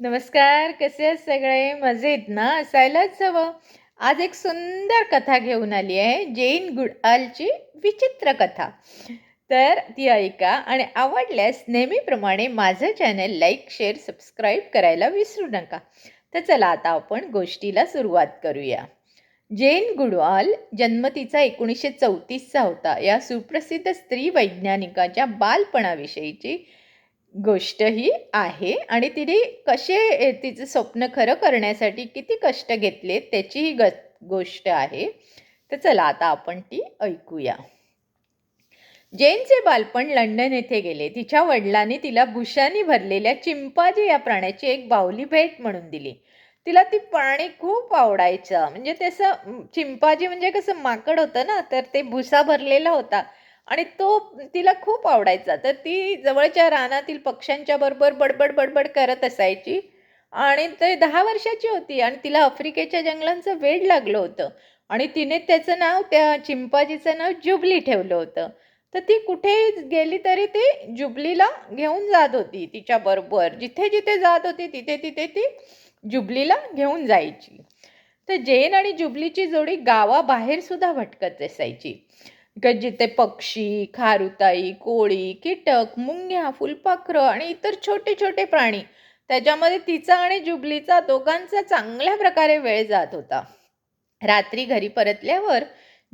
नमस्कार कसे आहेत सगळे? मजेत ना? असायलाच हवं. आज एक सुंदर कथा घेऊन आली आहे जैन गुडआलची विचित्र कथा. तर ती ऐका आणि आवडल्यास नेहमीप्रमाणे माझं चॅनल लाईक शेअर सबस्क्राईब करायला विसरू नका. तर चला आता आपण गोष्टीला सुरुवात करूया. जैन गुडवाल जन्म तिचा एकोणीसशे चौतीसचा होता. या सुप्रसिद्ध स्त्री वैज्ञानिकाच्या बालपणाविषयीची गोष्ट ही आहे. आणि तिने कसे तिचं स्वप्न खरं करण्यासाठी किती कष्ट घेतले त्याची ही ग गोष्ट आहे. तर चला आता आपण ती ऐकूया. जेनचे बालपण लंडन येथे गेले. तिच्या वडिलांनी तिला भुशाने भरलेल्या चिंपाजी या प्राण्याची एक बाहुली भेट म्हणून दिली. तिला ती प्राणी खूप आवडायचं. म्हणजे तसं चिंपाजी म्हणजे कसं माकड होतं ना तर ते भुसा भरलेला होता. आणि तो तिला खूप आवडायचा. तर ती जवळच्या रानातील पक्ष्यांच्या बरोबर बडबड बडबड करत असायची. आणि ते दहा वर्षाची होती आणि तिला आफ्रिकेच्या जंगलांचं वेड लागलं होतं. आणि तिने त्याचं नाव त्या चिंपाजीचं नाव जुबली ठेवलं होतं. तर ती कुठे गेली तरी ती जुबलीला घेऊन जात होती तिच्याबरोबर जिथे जिथे जात होती तिथे तिथे ती जुबलीला घेऊन जायची. तर जेन आणि जुबलीची जोडी गावाबाहेर सुद्धा भटकत असायची. क जिथे पक्षी खारुताई कोळी कीटक मुंग्या फुलपाखरं आणि इतर छोटे छोटे प्राणी. त्याच्यामध्ये तिचा आणि जुबलीचा दोघांचा चांगल्या प्रकारे वेळ जात होता. रात्री घरी परतल्यावर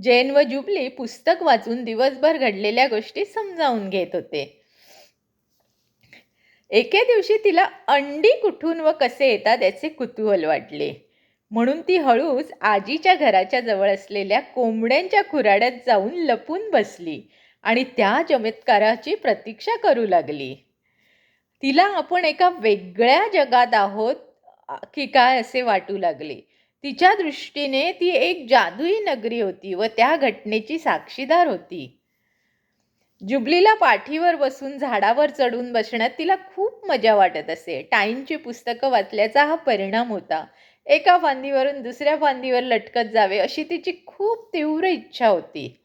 जैन व जुबली पुस्तक वाचून दिवसभर घडलेल्या गोष्टी समजावून घेत होते. एके दिवशी तिला अंडी कुठून व कसे येतात याचे कुतूहल वाटले. म्हणून ती हळूच आजीच्या घराच्या जवळ असलेल्या कोंबड्यांच्या खुराड्यात जाऊन लपून बसली आणि त्या चमत्काराची प्रतीक्षा करू लागली. तिला आपण एका वेगळ्या जगात आहोत की काय असे वाटू लागले? तिच्या दृष्टीने ती एक जादुई नगरी होती व त्या घटनेची साक्षीदार होती. जुबलीला पाठीवर बसून झाडावर चढून बसण्यात तिला खूप मजा वाटत असे. टाईमची पुस्तकं वाचल्याचा हा परिणाम होता. एका फांदीवरून दुसऱ्या फांदीवर लटकत जावे अशी तिची खूप तीव्र इच्छा होती.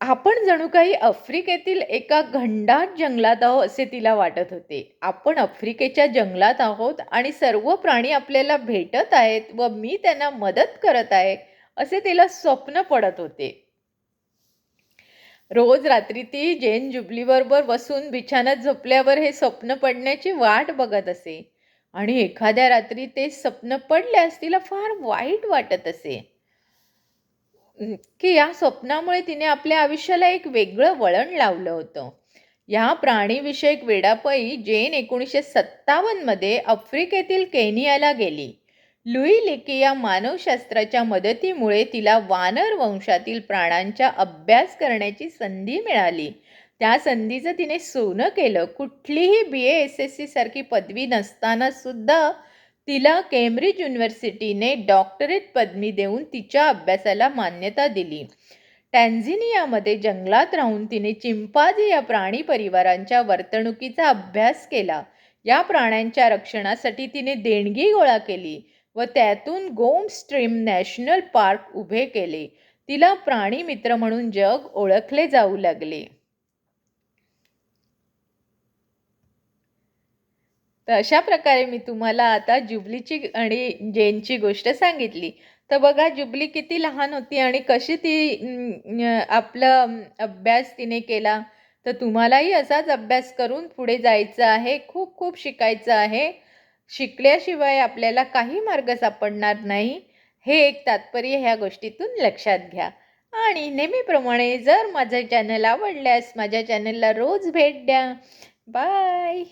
आपण जणू काही आफ्रिकेतील एका घंडाट जंगलात आहोत असे तिला वाटत होते. आपण आफ्रिकेच्या जंगलात आहोत आणि सर्व प्राणी आपल्याला भेटत आहेत व मी त्यांना मदत करत आहे असे तिला स्वप्न पडत होते. रोज रात्री ती जैन जुबलीबरोबर बसून बिछाण्यात झोपल्यावर हे स्वप्न पडण्याची वाट बघत असे. आणि एखाद्या रात्री ते स्वप्न पडल्यास तिला फार वाईट वाटत असे. की या स्वप्नामुळे तिने आपल्या आयुष्याला एक वेगळं वळण लावलं होतं. या प्राणीविषयक वेडापई जेन एकोणीसशे सत्तावन्नमध्ये आफ्रिकेतील केनियाला गेली. लुई लेकी या मानवशास्त्राच्या मदतीमुळे तिला वानर वंशातील प्राण्यांचा अभ्यास करण्याची संधी मिळाली. त्या संधीचं तिने सोनं केलं. कुठलीही B A S S C सारखी पदवी नसताना सुद्धा तिला केम्ब्रिज युनिव्हर्सिटीने डॉक्टरेट पदवी देऊन तिच्या अभ्यासाला मान्यता दिली. टॅन्झिनियामध्ये जंगलात राहून तिने चिंपाजी या प्राणी परिवारांच्या वर्तणुकीचा अभ्यास केला. या प्राण्यांच्या रक्षणासाठी तिने देणगी गोळा केली व त्यातून गोम स्ट्रीम नॅशनल पार्क उभे केले. तिला प्राणी मित्र म्हणून जग ओळखले जाऊ लागले. तर अशा प्रकारे मी तुम्हाला आता जुबलीची आणि जेनची गोष्ट सांगितली. तर बघा जुबली किती लहान होती आणि कशी ती आपलं अभ्यास तिने केला. तर तुम्हालाही असाच अभ्यास करून पुढे जायचं आहे. खूप खूप शिकायचं आहे. शिकल्याशिवाय आपल्याला काही मार्ग सापडणार नाही. हे एक तात्पर्य ह्या गोष्टीतून लक्षात घ्या. आणि नेहमीप्रमाणे जर माझं चॅनल आवडल्यास माझ्या चॅनलला रोज भेट द्या. बाय